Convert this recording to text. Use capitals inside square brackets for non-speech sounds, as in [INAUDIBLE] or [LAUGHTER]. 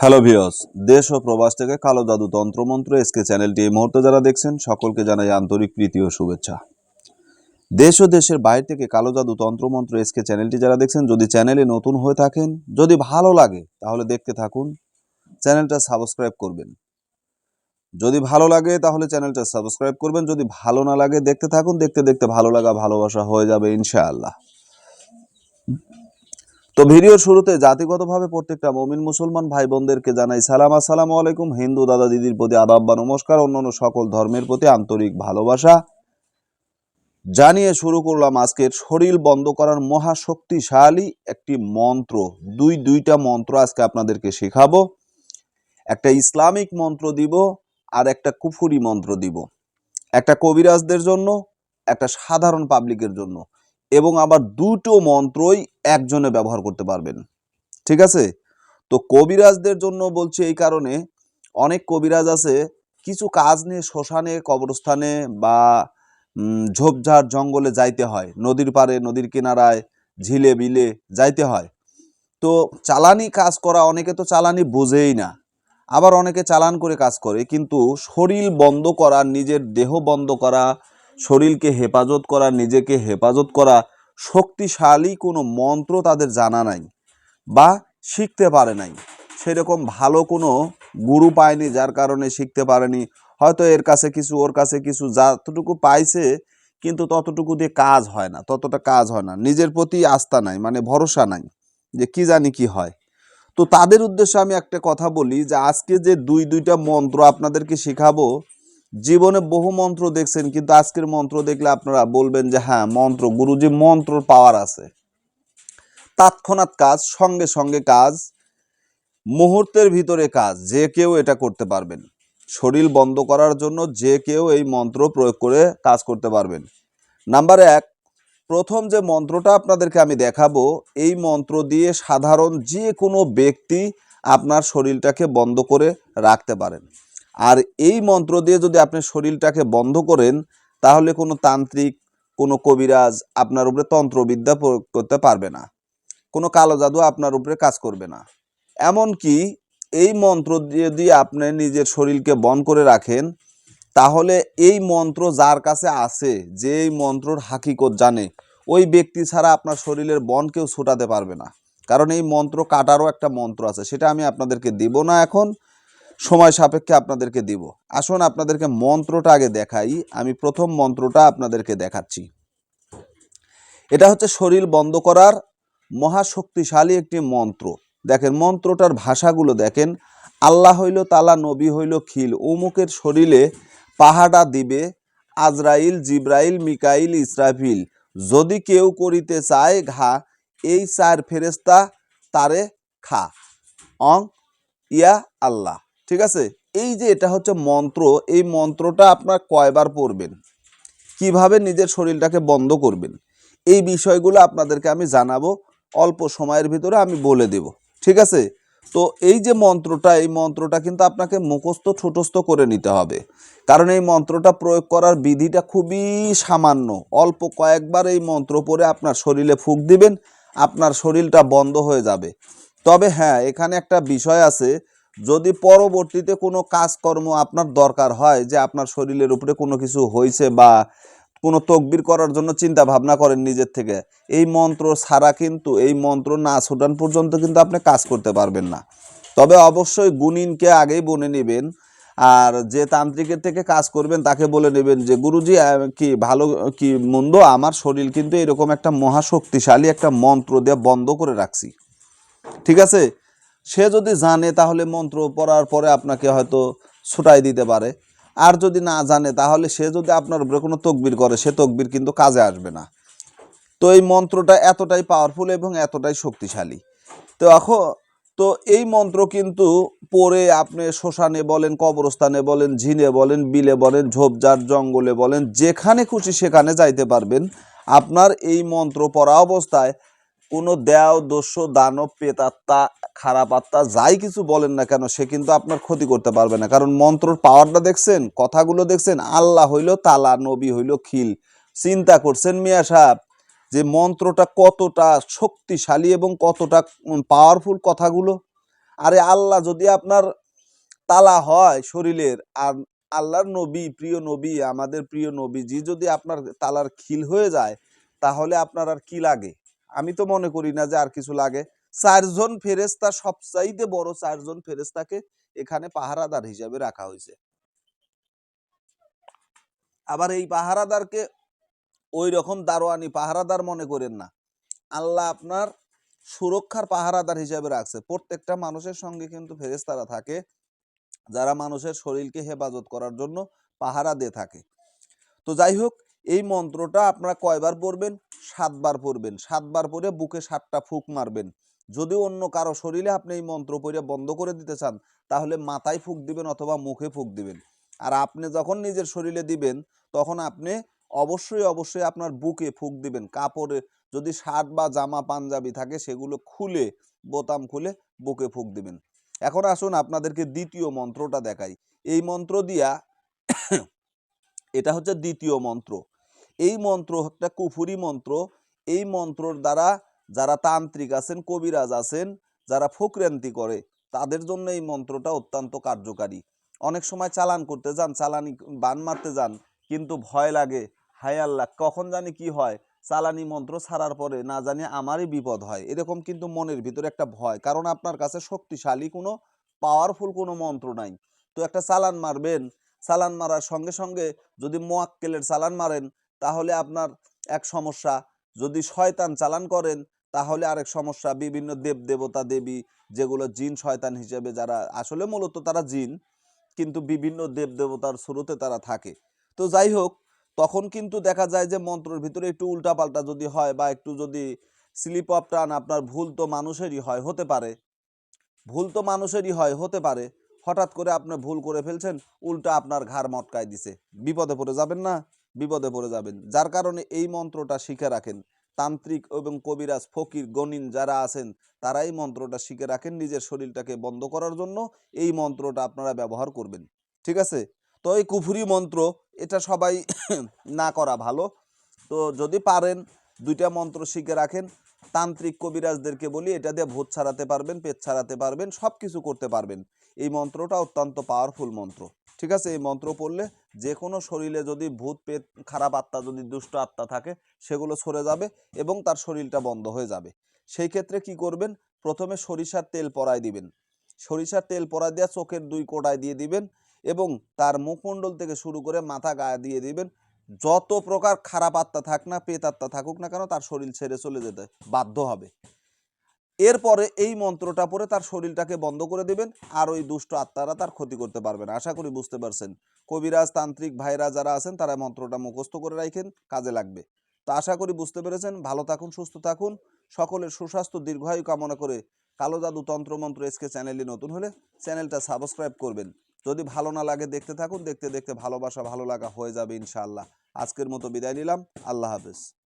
Hello ভিওস দেশ ও প্রবাস থেকে কালো জাদু তন্ত্রমন্ত্র এসকে চ্যানেলটি এই মুহূর্তে যারা দেখছেন, সকলকে জানাই আন্তরিক প্রীতি ও শুভেচ্ছা। দেশ ও দেশের বাইরে থেকে কালো জাদু তন্ত্রমন্ত্র এসকে চ্যানেলটি যারা দেখছেন, যদি চ্যানেলে নতুন হয়ে থাকেন, যদি ভালো লাগে, তাহলে দেখতে থাকুন, চ্যানেলটা সাবস্ক্রাইব করবেন। যদি ভালো লাগে, তাহলে চ্যানেলটা সাবস্ক্রাইব করবেন। যদি ভালো না লাগে, দেখতে থাকুন, দেখতে দেখতে ভালো লাগা, ভালোবাসা হয়ে যাবে ইনশাআল্লাহ। তো ভিডিওর শুরুতে জাতিগতভাবে প্রত্যেকটা মমিন মুসলমান ভাই বোনদেরকে জানাই সালাম। আসসালামু আলাইকুম। হিন্দু দাদা দিদির প্রতি আদাব বা নমস্কার, অন্যান্য সকল ধর্মের প্রতি আন্তরিক ভালোবাসা। জানিয়ে শুরু করলাম আজকের শরীর বন্ধ করার মহা শক্তিশালী একটি মন্ত্র। দুই, দুইটা মন্ত্র আজকে আপনাদেরকে শেখাবো। একটা ইসলামিক মন্ত্র দিব আর একটা কুফুরি মন্ত্র দিব। একটা কবিরাজদের জন্য, একটা সাধারণ পাবলিকের জন্য। এবং আবার দুটো মন্ত্রই একজনে ব্যবহার করতে পারবেন। ঠিক আছে? তো কবিরাজদের জন্য বলছি এই কারণে অনেক কবিরাজ আছে, কিছু কাজ নিয়ে শ্মশানে, কবরস্থানে বা ঝোপঝাড় জঙ্গলে যাইতে হয়। নদীর পাড়ে, নদীর কিনারায়, ঝিলে বিলে যাইতে হয়। তো চালানি কাজ করা অনেকে তো চালানি বোঝেই না। আবার অনেকে চালান করে কাজ করে, কিন্তু শরীর বন্ধ করা, নিজের দেহ বন্ধ করা, শরীরকে হেফাজত করা, নিজেকে হেফাজত করা শক্তিশালী কোনো মন্ত্র তাদের জানা নাই বা শিখতে পারে নাই। সেরকম ভালো কোনো গুরু পায়নি যার কারণে শিখতে পারেনি। হয়তো এর কাছে কিছু, ওর কাছে কিছু যতটুকু পাইছে কিন্তু ততটুকু দিয়ে কাজ হয় না, ততটা কাজ হয় না। নিজের প্রতি আস্থা নাই মানে ভরসা নাই যে কি জানি কি হয়। তো তাদের উদ্দেশ্যে আমি একটা কথা বলি যে আজকে যে দুই দুইটা মন্ত্র আপনাদেরকে শেখাবো জীবনে বহু মন্ত্র দেখছেন, কিন্তু আজকের মন্ত্র দেখলে আপনারা বলবেন যে হ্যাঁ মন্ত্র, গুরুজি মন্ত্রর পাওয়ার আছে। তৎক্ষণাৎ কাজ, সঙ্গে সঙ্গে কাজ, মুহূর্তের ভিতরে কাজ, যে কেউ এটা করতে পারবেন। শরীর বন্ধ করার জন্য যে কেউ এই মন্ত্র প্রয়োগ করে কাজ করতে পারবেন। নাম্বার এক, প্রথম যে মন্ত্রটা আপনাদেরকে আমি দেখাবো, এই মন্ত্র দিয়ে সাধারণ যে কোনো ব্যক্তি আপনার শরীরটাকে বন্ধ করে রাখতে পারেন। আর এই মন্ত্র দিয়ে যদি আপনি শরীরটাকে বন্ধ করেন, তাহলে কোনো তান্ত্রিক, কোনো কবিরাজ আপনার উপরে তন্ত্রবিদ্যা প্রয়োগ করতে পারবে না। কোনো কালো জাদু আপনার উপরে কাজ করবে না। এমনকি এই মন্ত্র দিয়ে দিয়ে আপনি নিজের শরীরকে বন করে রাখেন, তাহলে এই মন্ত্র যার কাছে আছে, যে এই মন্ত্রর হাকিকত জানে, ওই ব্যক্তি ছাড়া আপনার শরীরের বন কেউ ছোটাতে পারবে না। কারণ এই মন্ত্র কাটারও একটা মন্ত্র আছে, সেটা আমি আপনাদেরকে দিব না এখন। সময় সাপেক্ষে আপনাদেরকে দিব। আসুন আপনাদেরকে মন্ত্রটা আগে দেখাই। আমি প্রথম মন্ত্রটা আপনাদেরকে দেখাচ্ছি। এটা হচ্ছে শরীর বন্ধ করার মহাশক্তিশালী একটি মন্ত্র। দেখেন, মন্ত্রটার ভাষাগুলো দেখেন। আল্লাহ হইল তালা নবী হইল খিল। অমুকের শরীরে পাহাড়া দিবে আজরাইল, জিব্রাইল, মিকাইল, ইসরাফিল। যদি কেউ করিতে চায় ঘা, এই চার ফেরেস্তা তারে খা। অং, ইয়া আল্লাহ। ঠিক আছে? এই যে এটা হচ্ছে মন্ত্র, এই মন্ত্রটা আপনার কয়বার পড়বেন? কীভাবে নিজের শরীরটাকে বন্ধ করবেন? এই বিষয়গুলো আপনাদেরকে আমি জানাব, অল্প সময়ের ভিতরে আমি বলে দেব, ঠিক আছে? তো এই যে মন্ত্রটা, এই মন্ত্রটা কিন্তু আপনাকে মুখস্থ, ছোটস্থ করে নিতে হবে। কারণ এই মন্ত্রটা প্রয়োগ করার বিধিটা খুবই সামান্য। অল্প কয়েকবার এই মন্ত্র পরে আপনার শরীরে ফুক দিবেন, আপনার শরীরটা বন্ধ হয়ে যাবে। তবে হ্যাঁ এখানে একটা বিষয় আছে যদি পরবর্তীতে কোনো কাজকর্ম আপনার দরকার হয় যে আপনার শরীরের উপরে কোনো কিছু হয়েছে বা কোনো তকবির করার জন্য চিন্তা ভাবনা করেন নিজের থেকে, এই মন্ত্র ছাড়া কিন্তু, এই মন্ত্র না ছোটান পর্যন্ত কিন্তু আপনি কাজ করতে পারবেন না। তবে অবশ্যই গুণিনকে আগেই বনে নেবেন আর যে তান্ত্রিকের থেকে কাজ করবেন তাকে বলে নেবেন যে, গুরুজি কি ভালো, কি মন্দ? আমার শরীর কিন্তু এরকম একটা মহাশক্তিশালী একটা মন্ত্র দিয়ে বন্ধ করে রাখছি। ঠিক আছে? সে যদি জানে, তাহলে মন্ত্র পড়ার পরে আপনাকে হয়তো ছুটাই দিতে পারে। আর যদি না জানে, তাহলে সে যদি আপনার উপরে কোনো তকবির করে, সে তকবির কিন্তু কাজে আসবে না। তো এই মন্ত্রটা এতটাই পাওয়ারফুল এবং এতটাই শক্তিশালী। তো এখন তো এই মন্ত্র কিন্তু পরে আপনি শ্মশানে বলেন, কবরস্থানে বলেন, ঝিনে বলেন, বিলে বলেন, ঝোপঝাড়, জঙ্গলে বলেন, যেখানে খুশি সেখানে যাইতে পারবেন। আপনার এই মন্ত্র পড়া অবস্থায় কোনো দেও, দস্যু, দানব পেতাত্মা খারাপ আত্মা যাই কিছু বলেন না কেন, সে কিন্তু আপনার ক্ষতি করতে পারবে না। কারণ মন্ত্রর পাওয়ারটা দেখছেন, কথাগুলো দেখছেন, আল্লাহ হইল তালা, নবী হইল খিল। চিন্তা করছেন মিয়া সাহেব যে মন্ত্রটা কতটা শক্তিশালী এবং কতটা পাওয়ারফুল কথাগুলো। আরে আল্লাহ যদি আপনার তালা হয় শরীরের, আর আল্লাহর নবী, প্রিয় নবী, আমাদের প্রিয় নবীজি যদি আপনার তালার খিল হয়ে যায়, তাহলে আপনার আর কি লাগে? আমি তো মনে করি না যে আর কিছু লাগে। চারজন ফেরেস্তা সবচাইতে বড় চারজন ফেরেস্তাকে এখানে পাহারাদার হিসাবে রাখা হয়েছে। আবার এই পাহারাদারকে ওই রকম দারোয়ানি পাহারাদার মনে করেন না। আল্লাহ আপনার সুরক্ষার পাহারাদার হিসাবে রাখছে। প্রত্যেকটা মানুষের সঙ্গে কিন্তু ফেরেস্তারা থাকে, যারা মানুষের শরীরকে হেফাজত করার জন্য পাহারা দিয়ে থাকে। তো যাই হোক এই মন্ত্রটা আপনারা কয়বার পড়বেন? সাতবার পড়বেন। সাতবার পরে বুকে সাতটা ফুক মারবেন। যদি অন্য কারও শরীরে আপনি এই মন্ত্র পড়ে বন্ধ করে দিতে চান, তাহলে মাথায় ফুক দিবেন অথবা মুখে ফুক দিবেন। আর আপনি যখন নিজের শরীরে দিবেন, তখন আপনি অবশ্যই অবশ্যই আপনার বুকে ফুক দিবেন। কাপড়ে যদি শার্ট বা জামা, পাঞ্জাবি থাকে, সেগুলো খুলে, বোতাম খুলে বুকে ফুক দিবেন। এখন আসুন আপনাদেরকে দ্বিতীয় মন্ত্রটা দেখাই। এই মন্ত্র দিয়া, [COUGHS] এটা হচ্ছে দ্বিতীয় মন্ত্র। এই মন্ত্র, একটা কুফুরি মন্ত্র, এই মন্ত্রর দ্বারা যারা তান্ত্রিক আছেন, কবিরাজ আছেন, যারা ফকরান্তি করে, তাদের জন্য এই মন্ত্রটা অত্যন্ত কার্যকারী। অনেক সময় চালান করতে যান, চালানি, বান মারতে যান, কিন্তু ভয় লাগে। হায় আল্লাহ, কখন জানি কি হয়? চালানি মন্ত্র ছাড়ার পরে না জানি আমারই বিপদ হয়। এরকম কিন্তু মনের ভিতরে একটা ভয়, কারণ আপনার কাছে শক্তিশালী কোনো পাওয়ারফুল কোনো মন্ত্র নাই। তো একটা চালান মারবেন, চালান মারার সঙ্গে সঙ্গে যদি মোয়াক্কেলের চালান মারেন তাহলে আপনার এক সমস্যা। যদি শয়তান চালান করেন, তাহলে আরেক সমস্যা। বিভিন্ন দেব দেবতা দেবী, যেগুলো জিন শয়তান হিসেবে যারা, আসলে মূলত তারা জিন, কিন্তু বিভিন্ন দেব দেবতার শুরুতে তারা থাকে। তো যাই হোক, তখন কিন্তু দেখা যায় যে মন্ত্রের ভিতরে একটু উল্টাপাল্টা যদি হয় বা একটু যদি স্লিপ অফ টান আপনার ভুল তো মানুষেরই হয়, হতে পারে। ভুল তো মানুষেরই হয়, হতে পারে। হঠাৎ করে আপনি ভুল করে ফেলছেন, উল্টা আপনার ঘাড় মটকায় দিছে। বিপদে পড়ে যাবেন না। বিপদে পড়ে যাবেন। যার কারণে এই মন্ত্রটা শিখে রাখেন। তান্ত্রিক এবং কবিরাজ, ফকির, গণিন যারা আছেন, তারা এই মন্ত্রটা শিখে রাখেন নিজের শরীরটাকে বন্ধ করার জন্য। এই মন্ত্রটা আপনারা ব্যবহার করবেন। ঠিক আছে? তো এই কুফুরি মন্ত্র, এটা সবাই [COUGHS] না করা ভালো। তো যদি পারেন, দুইটা মন্ত্র শিখে রাখেন। তান্ত্রিক কবিরাজদেরকে বলি, এটা দিয়ে ভূত ছাড়াতে পারবেন, পেট ছাড়াতে পারবেন সব কিছু করতে পারবেন। এই মন্ত্রটা অত্যন্ত পাওয়ারফুল মন্ত্র। ঠিক আছে? এই মন্ত্র পড়লে যে কোনো শরীরে যদি ভূত পেট খারাপ আত্মা, যদি দুষ্ট আত্মা থাকে, সেগুলো সরে যাবে এবং তার শরীরটা বন্ধ হয়ে যাবে। সেই ক্ষেত্রে কি করবেন? প্রথমে সরিষার তেল পরায় দিবেন। সরিষার তেল পরায় দেওয়া চোখের দুই কোটায় দিয়ে দিবেন এবং তার মুখমণ্ডল থেকে শুরু করে মাথা গায়ে দিয়ে দিবেন। যত প্রকার খারাপ আত্মা থাক না পেত আত্মা থাকুক না কেন, তার শরীর ছেড়ে চলে যেতে বাধ্য হবে। এরপরে এই মন্ত্রটা পরে তার শরীরটাকে বন্ধ করে দেবেন, আর ওই দুষ্ট আত্মারা তার ক্ষতি করতে পারবে না। আশা করি বুঝতে পারছেন। কবিরাজ, তান্ত্রিক ভাইরা যারা আছেন, তারা মন্ত্রটা মুখস্থ করে রাখেন, কাজে লাগবে। তো আশা করি বুঝতে পেরেছেন। ভালো থাকুন, সুস্থ থাকুন। সকলের সুস্বাস্থ্য, দীর্ঘায়ু কামনা করে কালো জাদু তন্ত্রমন্ত্র এসকে চ্যানেলে নতুন হলে চ্যানেলটা সাবস্ক্রাইব করবেন। যদি ভালো না লাগে দেখতে থাকুন, দেখতে দেখতে ভালোবাসা ভালো লাগা হয়ে যাবে ইনশাআল্লাহ। আজকের মতো বিদায় নিলাম। আল্লাহ হাফেজ।